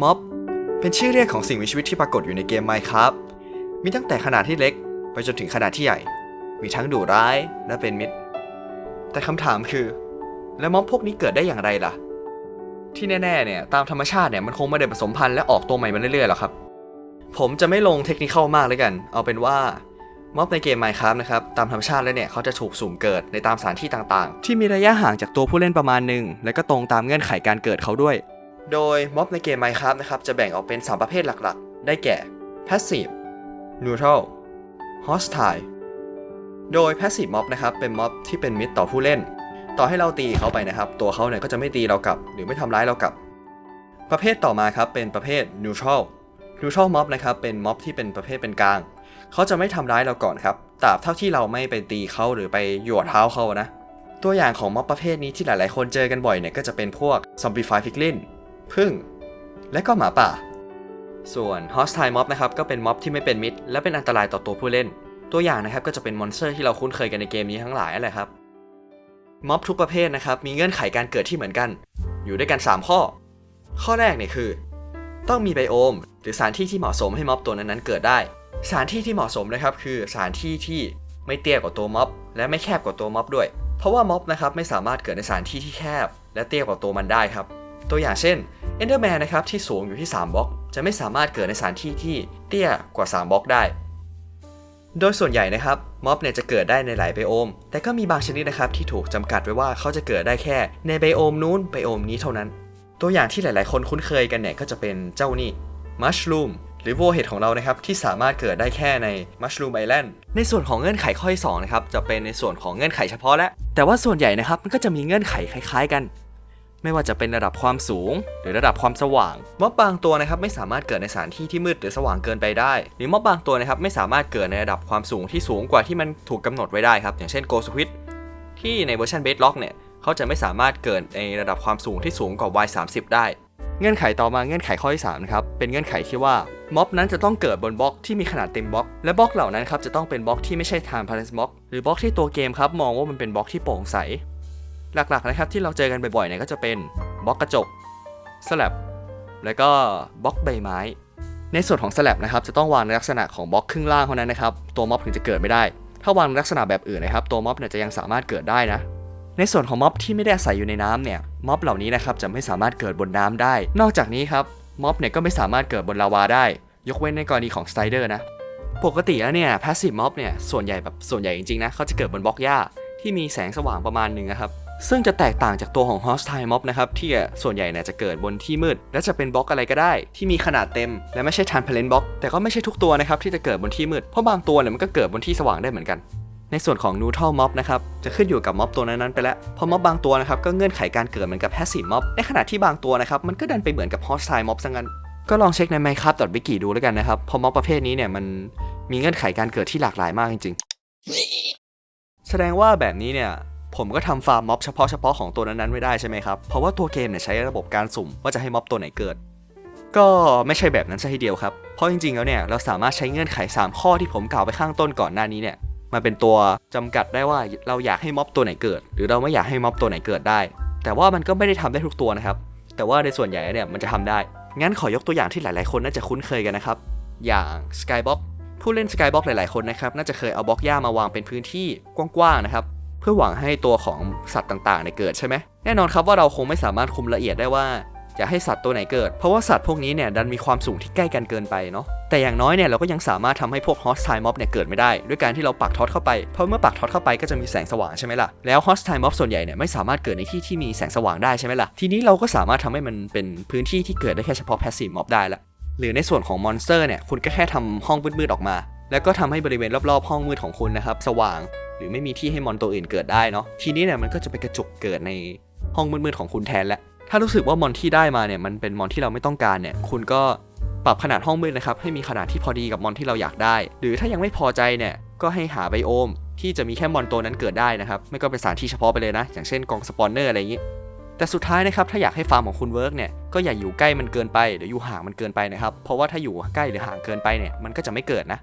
ม็อบเป็นชื่อเรียกของสิ่งมีชีวิตที่ปรากฏอยู่ในเกม Minecraft มีตั้งแต่ขนาดที่เล็ก ไปจนถึงขนาดที่ใหญ่ มีทั้งดุร้ายและเป็นมิตร แต่คำถามคือ แล้วม็อบพวกนี้เกิดได้อย่างไรล่ะ ที่แน่ๆเนี่ยตามธรรมชาติเนี่ยมันคงไม่ได้ผสมพันธุ์และออกตัวใหม่มาเรื่อยๆหรอกครับ ผมจะไม่ลงเทคนิคมากเลยกัน เอาเป็นว่าม็อบในเกม Minecraft นะครับตามธรรมชาติแล้วเนี่ยเขาจะถูกสุ่มเกิดในตามสถานที่ต่างๆ ที่มีระยะห่างจากตัวผู้เล่นประมาณหนึ่งและก็ตรงตามเงื่อนไขการเกิดเขาด้วย โดยม็อบในเกม Minecraft นะครับจะแบ่งออกเป็น 3 ประเภทหลักๆ ได้แก่ Passive Neutral Hostile โดย Passive Mob นะครับเป็นม็อบที่เป็นมิตรต่อผู้เล่น ต่อให้เราตีเขาไปนะครับ ตัวเขาเนี่ยก็จะไม่ตีเรากลับ หรือไม่ทำร้ายเรากลับ ประเภทต่อมาครับเป็นประเภท Neutral Neutral Mob นะครับเป็นม็อบที่เป็นประเภทเป็นกลาง เขาจะไม่ทำร้ายเราก่อนครับตราบเท่าที่เราไม่ไปตีเขาหรือไปหยวดเท้าเขานะตัวอย่างของม็อบประเภทนี้ที่หลาย ๆ คนเจอกันบ่อยเนี่ยก็จะเป็นพวก Zombify Piglin พึ่ง และก็หมาป่า ส่วน Hostile Mob นะครับก็เป็นม็อบที่ไม่เป็นมิตร และเป็นอันตรายต่อตัวผู้เล่น ตัวอย่างนะครับก็จะเป็นมอนสเตอร์ที่เราคุ้นเคยกันในเกมนี้ทั้งหลายนั่นแหละครับ ม็อบทุกประเภทนะครับมีเงื่อนไขการเกิดที่เหมือนกัน อยู่ด้วยกัน 3 ข้อ ข้อแรกเนี่ยคือ ต้องมีไบโอม หรือสถานที่ที่เหมาะสมให้ม็อบตัวนั้นๆเกิดได้ สถานที่ที่เหมาะสมนะครับคือสถานที่ที่ไม่เตี้ยกว่าตัวม็อบ และไม่แคบกว่าตัวม็อบด้วย เพราะว่าม็อบนะครับไม่สามารถเกิดในสถานที่ที่แคบ และเตี้ยกว่าตัวมันได้ครับ ตัวอย่างเช่น Enderman นนะครับที่สูงอยู่ที่ 3บล็อก จะไม่สามารถเกิดในสถานที่ที่เตี้ยกว่า 3บล็อกได้ โดยส่วนใหญ่นะครับม็อบเนี่ยจะเกิดได้ในหลายไบโอม แต่ก็มีบางชนิดนะครับที่ถูกจำกัดไว้ว่าเขาจะเกิดได้แค่ในไบโอมนู้นไบโอมนี้เท่านั้น ตัวอย่างที่หลาย ๆ คนคุ้นเคยกันเนี่ยก็จะเป็นเจ้านี่มัชลูมหรือโวเห็ดของเรานะครับที่สามารถเกิดได้แค่ในมัชลูมไอแลนด์ในส่วนของเงื่อนไขข้อที่2นะครับจะเป็นในส่วนของเงื่อนไขเฉพาะและแต่ว่าส่วนใหญ่นะครับมันก็จะมีเงื่อนไขคล้าย ๆ กัน ไม่ว่าจะเป็นระดับความสูง หรือระดับความสว่างม็อบบางตัวนะครับไม่สามารถเกิดในสถานที่ที่มืดหรือสว่างเกินไปได้ หรือม็อบบางตัวนะครับไม่สามารถเกิดในระดับความสูงที่สูงกว่าที่มันถูกกำหนดไว้ได้ครับอย่างเช่นโกสควิดที่ในเวอร์ชันเบสล็อกเนี่ยเขาจะไม่สามารถเกิดในระดับความสูงที่สูงกว่า Y30 ได้ เงื่อนไขต่อมาเงื่อนไขข้อที่3นะครับเป็นเงื่อนไขที่ว่าม็อบนั้นจะต้องเกิดบนบล็อกที่มีขนาดเต็มบล็อก และบล็อกเหล่านั้นครับจะต้องเป็นบล็อกที่ไม่ใช่ transparent block หรือบล็อกที่ตัวเกมครับมองว่ามันเป็นบล็อกที่โปร่งใส หลักๆนะครับที่เราเจอกันบ่อยๆเนี่ยก็จะเป็นบล็อกกระจกสลับแล้วก็บล็อกใบไม้ ในส่วนของสลับนะครับจะต้องวางในลักษณะของบล็อกครึ่งล่างเท่านั้นนะครับตัวม็อบถึงจะเกิดไม่ได้ ถ้าวางลักษณะแบบอื่นนะครับตัวม็อบเนี่ยจะยังสามารถเกิดได้นะ ในส่วนของม็อบที่ไม่ได้อาศัยอยู่ในน้ำเนี่ยม็อบเหล่านี้นะครับจะไม่สามารถเกิดบนน้ำได้ นอกจากนี้ครับม็อบเนี่ยก็ไม่สามารถเกิดบนลาวาได้ ยกเว้นในกรณีของสไตเดอร์นะปกติแล้วเนี่ย passive mob เนี่ยส่วนใหญ่แบบส่วนใหญ่จริงๆนะเขาจะเกิดบนบล็อกหญ้าที่มีแสงสว่างประมาณหนึ่งนะครับ ซึ่งจะแตกต่างจากตัวของ hostile mob นะครับที่ส่วนใหญ่เนี่ยจะเกิดบนที่มืด และจะเป็นบล็อกอะไรก็ได้ ที่มีขนาดเต็ม และไม่ใช่ transparent block แต่ก็ไม่ใช่ทุกตัวนะครับที่จะเกิดบนที่มืด เพราะบางตัวเนี่ยมันก็เกิดบนที่สว่างได้เหมือนกันในส่วนของ neutral mob นะครับ จะขึ้นอยู่กับม็อบตัวนั้นๆไปแล้ว เพราะม็อบบางตัวนะครับก็เงื่อนไขการเกิดเหมือนกับ passive mob ในขณะที่บางตัวนะครับมันก็ดันไปเหมือนกับ hostile mob ซะงั้น ก็ลองเช็คใน minecraft.wiki ดูแล้วกันนะครับ เพราะม็อบประเภทนี้เนี่ยมันมีเงื่อนไขการเกิดที่หลากหลายมากจริง ๆ แสดงว่าแบบนี้เนี่ย ผมก็ทำฟาร์มม็อบเฉพาะเฉพาะของตัวนั้นๆไม่ได้ใช่ไหมครับ เพราะว่าตัวเกมเนี่ยใช้ระบบการสุ่มว่าจะให้ม็อบตัวไหนเกิด ก็ไม่ใช่แบบนั้นซะทีเดียวครับ เพราะจริงๆแล้วเนี่ยเราสามารถใช้เงื่อนไข 3 ข้อที่ผมกล่าวไปข้างต้นก่อนหน้านี้เนี่ยมาเป็นตัวจำกัดได้ว่าเราอยากให้ม็อบตัวไหนเกิด หรือเราไม่อยากให้ม็อบตัวไหนเกิดได้ แต่ว่ามันก็ไม่ได้ทำได้ทุกตัวนะครับ แต่ว่าในส่วนใหญ่เนี่ยมันจะทำได้ งั้นขอยกตัวอย่างที่หลาย ๆ คนน่าจะคุ้นเคยกันนะครับ อย่าง Skybox ผู้เล่น Skybox หลาย ๆ คนนะครับน่าจะเคยเอาบล็อกหญ้ามาวางเป็นพื้นที่กว้าง ๆ นะครับ เพื่อหวังให้ตัวของสัตว์ต่างๆในเกิดใช่ไหมแน่นอนครับว่าเราคงไม่สามารถคุมละเอียดได้ว่าจะให้สัตว์ตัวไหนเกิด เพราะว่าสัตว์พวกนี้เนี่ยดันมีความสูงที่ใกล้กันเกินไปเนาะ แต่อย่างน้อยเนี่ยเราก็ยังสามารถทำให้พวก hostile mob เนี่ยเกิดไม่ได้ ด้วยการที่เราปักท็อตเข้าไป เพราะเมื่อปักท็อตเข้าไปก็จะมีแสงสว่างใช่ไหมล่ะ แล้ว hostile mob ส่วนใหญ่เนี่ยไม่สามารถเกิดในที่ที่มีแสงสว่างได้ใช่ไหมล่ะ ทีนี้เราก็สามารถทำให้มันเป็นพื้นที่ที่เกิดได้แค่เฉพาะ passive mob ได้ละ หรือในส่วนของมอนสเตอร์เนี่ยคุณก็แค่ทำห้องมืดๆออกมา แล้วก็ทำให้บริเวณรอบๆห้องมืดของคุณนะครับ สว่างหรือไม่มีที่ให้มอนตัวอื่นเกิดได้เนาะทีนี้เนี่ยมันก็จะไปกระจุกเกิดในห้องมืดๆของคุณแทนแล้วถ้ารู้สึกว่ามอนที่ได้มาเนี่ยมันเป็นมอนที่เราไม่ต้องการเนี่ย คุณก็ปรับขนาดห้องมืดนะครับให้มีขนาดที่พอดีกับมอนที่เราอยากได้ หรือถ้ายังไม่พอใจเนี่ยก็ให้หาไบโอม ที่จะมีแค่มอนตัวนั้นเกิดได้นะครับไม่ก็เป็นสถานที่เฉพาะไปเลยนะ อย่างเช่นกองสปอนเนอร์อะไรอย่างนี้แต่สุดท้ายนะครับถ้าอยากให้ฟาร์มของคุณเวิร์กเนี่ยก็อย่าอยู่ใกล้มันเกินไปหรืออยู่ห่างมันเกินไปนะครับเพราะว่าถ้าอยู่ใกล้หรือห่างเกินไปเนี่ยมันก็จะไม่เกิดนะ